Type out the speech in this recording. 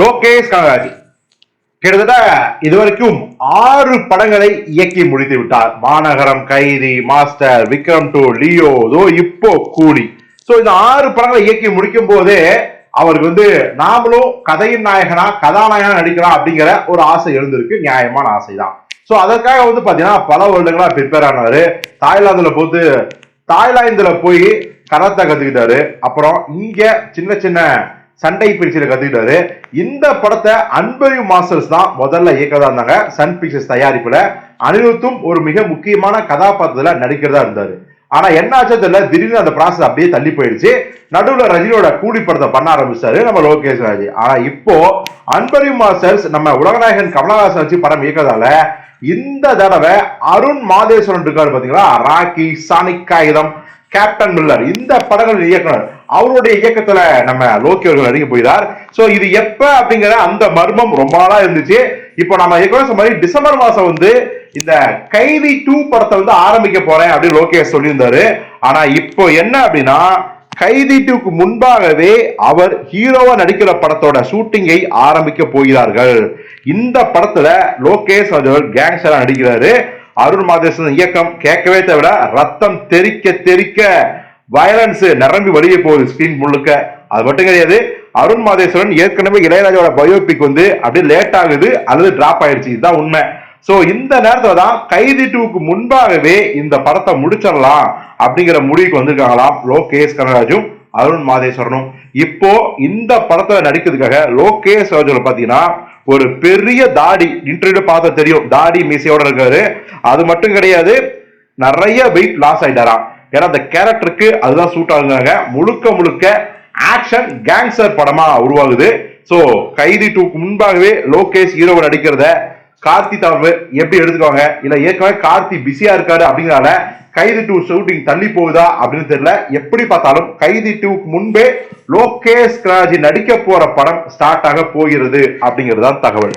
லோகேஷ் கனகராஜ். கிட்டத்தட்ட இதுவரைக்கும் ஆறு படங்களை இயக்கி முடித்து விட்டார். Maanagaram Kaithi Master Vikram to Leo தோ இப்போ கூலி. சோ இந்த ஆறு படங்களை இயக்கி முடிக்கும் போதே அவருக்கு வந்து நாமளும் கதையின் நாயகனா கதாநாயகனா நடிக்கலாம் அப்படிங்கிற ஒரு ஆசை எழுந்திருக்கு. நியாயமான ஆசை தான் சோ அதற்காக வந்து பாத்தீங்கன்னா பல வருடங்களா ப்ரிப்பேர் ஆனாரு தாய்லாந்துல போட்டு தாய்லாந்துல போய் கராத்தா கத்துக்கிட்டாரு. அப்புறம் இங்க சின்ன சின்ன சண்டை பிக்சர் கத்துக்கிட்டாரு. இந்த படத்தை அன்பரி மாஸ்டர்ஸ் தான் முதல்ல இயக்கதா இருந்தாங்க. சன் பிக்சர்ஸ் தயாரிப்புல அனிருத்தும் ஒரு மிக முக்கியமான கதாபாத்திரத்துல நடிக்கிறதா இருந்தாரு. ஆனா என்ன ஆச்சோ தெரியல. திடீர்னு அந்த ப்ராசஸ் அப்படியே தள்ளி போயிடுச்சு. நடுவுல ரஜினியோட கூலி படத்தை பண்ண ஆரம்பிச்சாரு நம்ம லோகேஷ் ராஜ். ஆனா இப்போ அன்பரி மாஸ்டர்ஸ் நம்ம உலகநாயகன் கமலஹாசன் வச்சு படம் இயக்கிறதால இந்த தடவை அருண் மாதேஸ்வரன் இருக்காரு பாத்தீங்களா? ராக்கி சாணிக் காகிதம் கேப்டன் மில்லர் இந்த படங்கள் இயக்குனர். அவருடைய இயக்கத்துல நம்ம லோக்கி அவர்கள் நடிக்க போகிறார். சோ இது எப்ப அப்படிங்கிற அந்த மர்மம் ரொம்ப நாளா இருந்துச்சு. இப்போ நம்ம ஏற்கனவே சொன்ன மாதிரி டிசம்பர் மாசம் வந்து இந்த கைதி டூ படத்தை வந்து ஆரம்பிக்க போறேன் அப்படின்னு லோகேஷ் சொல்லியிருந்தாரு. ஆனா இப்போ என்ன அப்படின்னா கைதி டூக்கு முன்பாகவே அவர் ஹீரோவா நடிக்கிற படத்தோட ஷூட்டிங்கை ஆரம்பிக்க போகிறார்கள். இந்த படத்துல லோகேஷ் அவர்கள் கேங்ஸ்டரா நடிக்கிறாரு. அருண் மாதேசன் இயக்கம் கேட்கவே தவிர ரத்தம் தெறிக்க தெறிக்க வயலன்ஸ் நிரம்பி வழியே போகுது ஸ்கிரீன் முழுக்க. அது மட்டும் கிடையாது அருண் மாதேஸ்வரன் ஏற்கனவே இளையராஜாவோட பயோபிக் வந்து அப்படியே லேட் ஆகுது அல்லது டிராப் ஆயிடுச்சு. இதுதான் உண்மை. சோ இந்த நேரத்துல தான் கைதி டூக்கு முன்பாகவே இந்த படத்தை முடிச்சிடலாம் அப்படிங்கிற முடிவுக்கு வந்திருக்காங்களாம் லோகேஷ் கனராஜும் அருண் மாதேஸ்வரனும். இப்போ இந்த படத்துல நடிக்கிறதுக்காக லோகேஷ் ராஜுல பாத்தீங்கன்னா ஒரு பெரிய தாடி இன்டர்வியூ பார்த்தா தெரியும். தாடி மீசையோட இருக்காரு. அது மட்டும் கிடையாது நிறைய வெயிட் லாஸ் ஆயிட்டாராம் ஏன்னா அந்த கேரக்டருக்கு அதுதான் சூட் ஆகுறாங்க முழுக்க முழுக்க ஆக்ஷன் கேங்ஸ்டர் படமா உருவாகுது. சோ கைதி டூக்கு முன்பாகவே லோகேஷ் ஹீரோவை நடிக்கிறத கார்த்தி தரப்பு எப்படி எடுத்துக்கோங்க இல்ல ஏற்கனவே கார்த்தி பிஸியா இருக்காரு அப்படிங்கறனால கைதி டூ ஷூட்டிங் தள்ளி போகுதா அப்படின்னு தெரியல. எப்படி பார்த்தாலும் கைதி டூக்கு முன்பே லோகேஷ் ராஜ் நடிக்க போற படம் ஸ்டார்ட் ஆக போகிறது அப்படிங்கிறது தான் தகவல்.